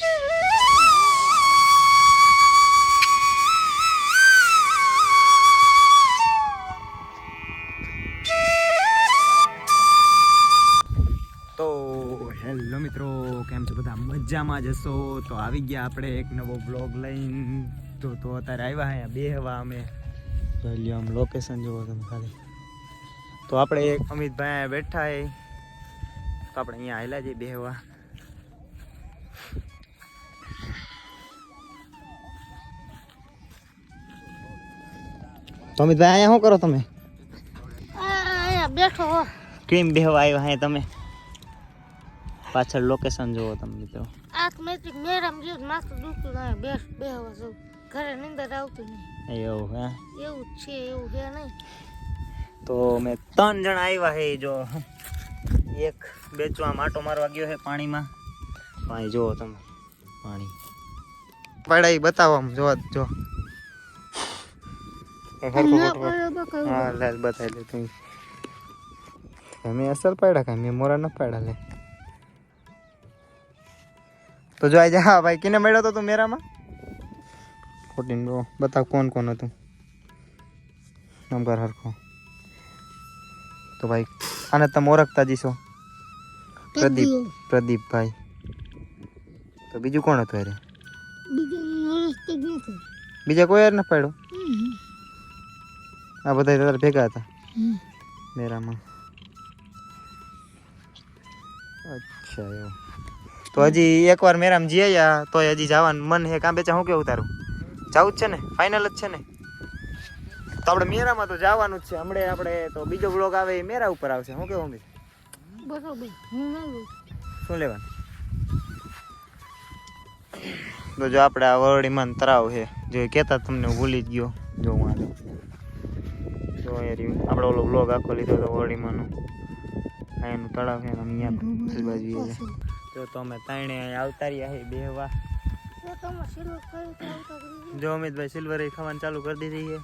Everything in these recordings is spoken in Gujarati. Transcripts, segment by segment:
તો હેલો મિત્રો, કેમ છો બધા? મજામાં જશો તો આવી ગયા આપણે એક નવો બ્લોગ લઈને. તો તો અત્યારે આવ્યા અહીંયા બે હવા અમે. લ્યો આમ લોકેશન જોવો તમે ખાલી. તો આપણે એક અમિતભાઈ બેઠા તો આપણે અહીંયા આવેલા જઈએ બે હવા અમિતભાઈ અહીંયા શું કરો તમે? અહીંયા બેઠો હો. કેમ બેહવા આવ્યા હે તમે? પાછળ લોકેશન જોવો તમે મિત્રો. આંખ મેટ્રિક મેરામ જીવ માથું દુખતું ના બેસ બેહવા જો ઘરે નીંદર આવતી નહીં. એવું હે? એવું છે એવું છે નહીં. તો મેં ત્રણ જણા આવ્યા હે જો. એક બેચવા માટો મારવા ગયો હે પાણીમાં. પાણી જોવો તમે. પાણી. પડાઈ બતાવો આમ જો જો. હા લે બતાવી દે તું મેં અસર પાડ્યા કા મેં મોરા ન પાડ્યા લે તો જો આજે હા ભાઈ કિને મળ્યો તો તું મેરામાં ફોર્ટીન રો બતાવ કોણ કોણ હતું નંબર હરખો તો ભાઈ આને તમે ઓળખતા જઈશો પ્રદીપ પ્રદીપભાઈ તો બીજું કોણ હતું અરે બીજું ઓળખતો જ નથી બીજા કોઈ યાર ન પાડ્યો હમ. આ બધા તારા ભેગા હતા. મેરામાં. અચ્છા એવું. તો હજી એકવાર મેરામ જઈ આવ્યા તો હજી જવાનું મન હે કાં બેચા શું કેવું તારું? જવું જ છે ને? ફાઇનલ જ છે ને? તો આપણે મેરામાં તો જવાનું જ છે. હમણે આપણે તો બીજો બ્લોગ આવે એ મેરા ઉપર આવશે. શું કેવું અમિત હું. શું લેવાનું? તો જો આપણે આ વરડીમાં તરાવ છે. જો કહેતા તમને હું ભૂલી જ ગયો. જો હું આ જો એ રહ્યું આપણો ઓલો બ્લોગ આખો લીધો હતો વરડીમાંનો અહીંયાનું તળાવ છે અહીંયા બીજી જો તો અમે ત્રણે અહીંયા આવતા રહ્યા છે બેહવા તો તમે શરૂ કરી તો આવતા જો અમિતભાઈ સિલ્વર ખાવાનું ચાલુ કરી દીધી છે.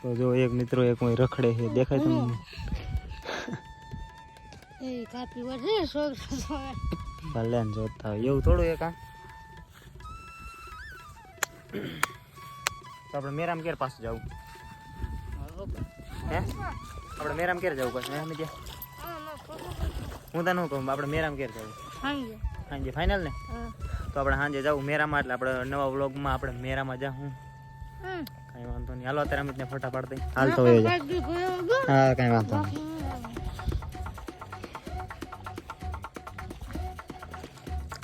તો જો એક મિત્રો એક કોઈ રખડે છે. દેખાય તમને? ભલે જોતા એવું થોડું એક આ. તો આપણે મેરામ કેર પાસે જવું? હે? આપણે મેરામ કેર જવું પછી? હે મિત્યા હું તને શું કહું? આપણે મેરામ કેર જવું? હાંજે. સાંજે ફાઇનલ ને? તો આપણે સાંજે જવું મેરામાં એટલે આપણે નવા વ્લોગમાં આપણે મેરામાં જાઉં કઈ કાંઈ વાંધો નહીં. હાલો અત્યારે અમિતને ફોટા પાડતા હાલ તો. હા કઈ વાંધો નહીં.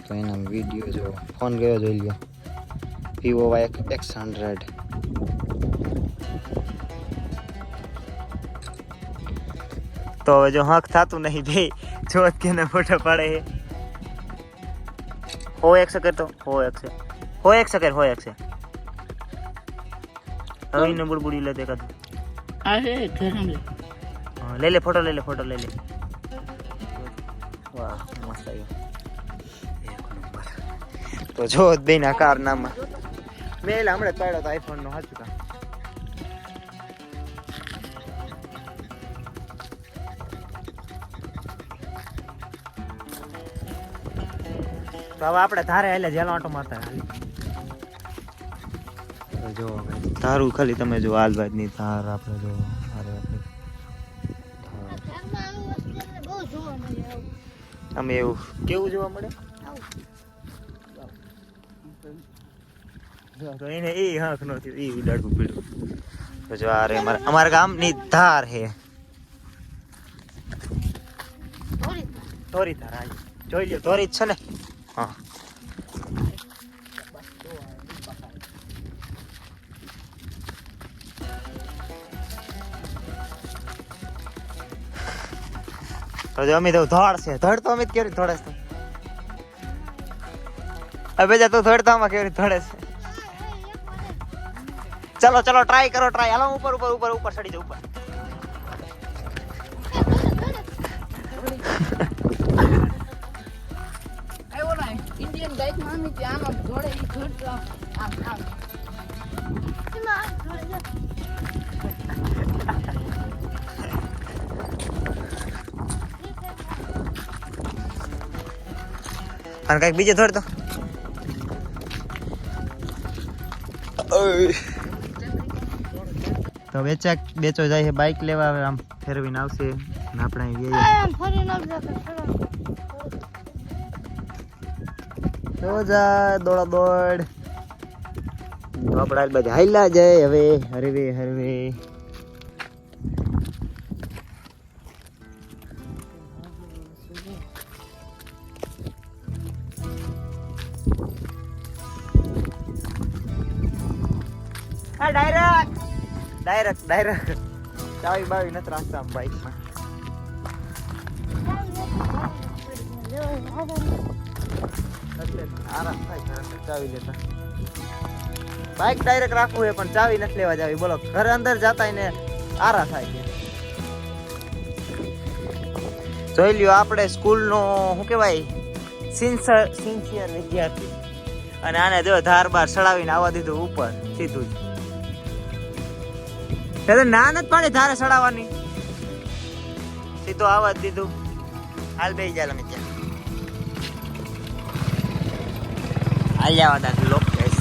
તો એના વીડિયો જો ફોન ગયો જોઈ લ્યો. વિવો વાય એક્સ હંડ્રેડ તો હવે જો હક થતું નહીં બે જોત કે ને ફોટો પાડે હો. એક સેકન્ડ તો હો એક છે હો એક સેકન્ડ હો એક છે હવે ને બુડબુડી લે દેખાતું. અરે ગરમ લે. હા, લઈ લે ફોટો લઈ લે ફોટો લઈ લે. વાહ મસ્ત આવ્યો તો જો બે કારનામાં. કાર નામાં મેં એટલે હમણાં પાડ્યો તો આઈફોન નો સાચું કામ તો હવે આપણે ધારે એટલે જેલો ઓટો મારતા હાલી જો તારું ધારું ખાલી તમે જો હાલવાજની ધાર આપણે જો આપણી. અમે એવું કેવું જોવા મળે? આવું. તો એને એ હાંક નો થયો એ ઉડાડવું પડ્યું. તો જો આ રે અમારા અમારા ગામની ધાર હે. ધોરી ધાર હા જોઈ લ્યો. ધોરી જ છે ને? હા. તો જો અમિત ધોળ છે. ધડ તો અમિત કેવી ધોળે છે? હવે જા તું ધોડ કેવી ધોળે છે? ચલો ચલો ટ્રાય કરો ટ્રાય હાલો ઉપર ઉપર ઉપર ઉપર ચડી જાવ ઉપર. આવ્યો ને ઇન્ડિયનમાં ત્યાં આમ ઘોડે ઈ ઘોડ આમ આમ. અને કંઈક બીજે થોડ તો. તો વેચા બેચો જાય છે બાઇક લેવા હવે આમ ફેરવીને આવશે આપણે અહીં તો જા દોડા દોડ. તો આપણે બધા હાઈલા જાય હવે હરવે હરવે. ડાયરેક્ટ ડાયરેક્ટ ડાયરેક્ટ ચાવી બાવી નથી રાખતા બાઈકમાં આરામ થાય ચાવી લેતા બાઇક ડાયરેક્ટ રાખવું હોય પણ ચાવી નથી લેવા જાવી બોલો ઘરે અંદર જતા ને આરા થાય જોઈ લ્યો આપણે સ્કૂલનો શું કહેવાય સિન્સર સિન્સિયર વિદ્યાર્થી અને આને જો ધાર બાર ચડાવીને આવવા દીધું ઉપર સીધું જ એટલે ના નથી પાડી ધારે સડાવવાની. સીધું આવા દીધું. હાલ બે જાય અમે ત્યાં. વાદા લોકેશ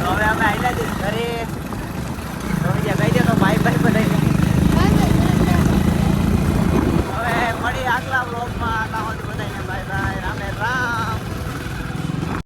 તો હવે અમે ઘરે